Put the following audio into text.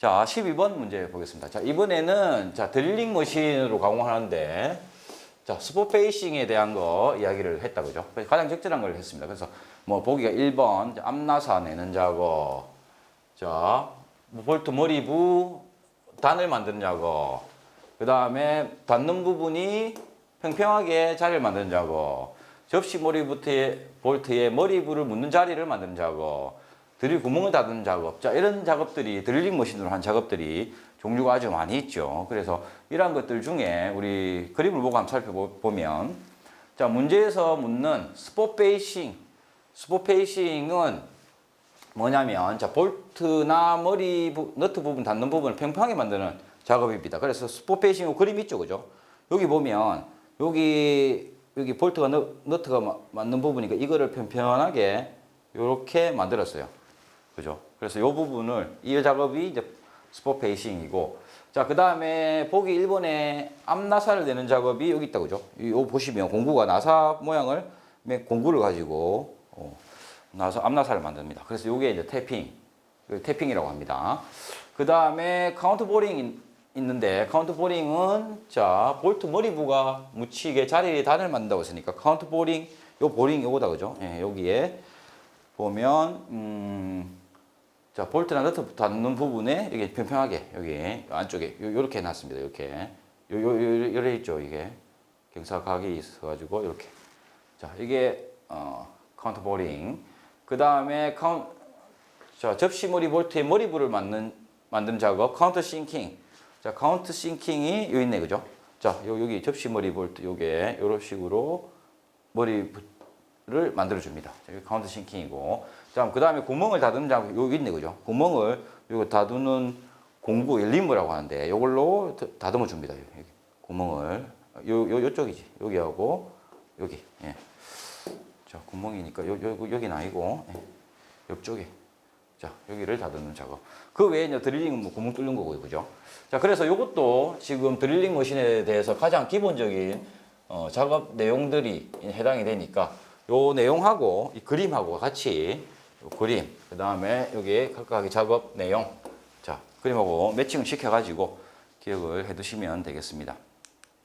자, 12번 문제 보겠습니다. 자, 이번에는 자, 드릴링 머신으로 가공하는데 자, 스포 페이싱에 대한 거 이야기를 했다 그죠? 가장 적절한 걸 했습니다. 그래서 뭐 보기가 1번 자, 앞나사 내는 작업. 자, 뭐 볼트 머리부 단을 만드는 작업. 그다음에 닿는 부분이 평평하게 자리를 만드는 작업. 접시 머리부터의 볼트에 머리부를 묻는 자리를 만드는 작업. 드릴 구멍을 닫는 작업. 자, 이런 작업들이 드릴링 머신으로 한 작업들이 종류가 아주 많이 있죠. 그래서 이러한 것들 중에 우리 그림을 보고 한번 살펴보면 자, 문제에서 묻는 스포 페이싱. 스포 페이싱은 뭐냐면 자, 볼트나 머리 부, 너트 부분 닿는 부분을 평평하게 만드는 작업입니다. 그래서 스포 페이싱 그림 있죠. 그죠? 여기 보면 여기 여기 볼트가 너, 너트가 마- 맞는 부분이니까 이거를 평평하게 이렇게 만들었어요. 그죠? 그래서 이 부분을 이 작업이 이제 스포 페이싱이고 자, 그다음에 보기 1번에 앞나사를 내는 작업이 여기 있다 그죠? 이거 보시면 공구가 나사 모양을 맨 공구를 가지고 어, 나사 앞나사를 만듭니다. 그래서 이게 이제 태핑. 이걸 태핑이라고 합니다. 그다음에 카운트 보링 있는데 카운트 보링은 자, 볼트 머리부가 묻히게 자리에 단을 만든다고 했으니까 카운트 보링 요 보링 요거다 그죠? 예, 여기에 보면 음 자, 볼트나 너트 닿는 부분에 이게 평평하게 여기 안쪽에 요, 요렇게 해 놨습니다. 이렇게 요, 요, 요, 요래 있죠. 이게 경사각이 있어 가지고 이렇게 자 이게 어, 카운터 보링 그 다음에 카운 자 접시머리 볼트의 머리부를 만든 만든 작업 카운터 싱킹 자 카운트 싱킹이 요 있네 그죠? 자 요, 여기 접시머리 볼트 요게 요런 식으로 머리 를 만들어 줍니다. 자, 여기 카운트 싱킹이고 자, 그 다음에 구멍을 다듬는 작업, 여기 있네, 그죠? 구멍을, 요거 다두는 공구, 림브라고 하는데, 요걸로 다- 다듬어 줍니다. 여기. 구멍을. 요, 요, 요쪽이지. 여기하고, 여기. 예. 자, 구멍이니까, 요, 요, 여기는 아니고, 예. 옆쪽에. 자, 여기를 다듬는 작업. 그 외에 이제 드릴링은 뭐 구멍 뚫는 거고요, 그죠? 자, 그래서 요것도 지금 드릴링 머신에 대해서 가장 기본적인 어, 작업 내용들이 해당이 되니까 요 내용하고 이 그림하고 같이 요 그림, 그 다음에 여기 각각의 작업 내용, 자, 그림하고 매칭을 시켜가지고 기억을 해 두시면 되겠습니다.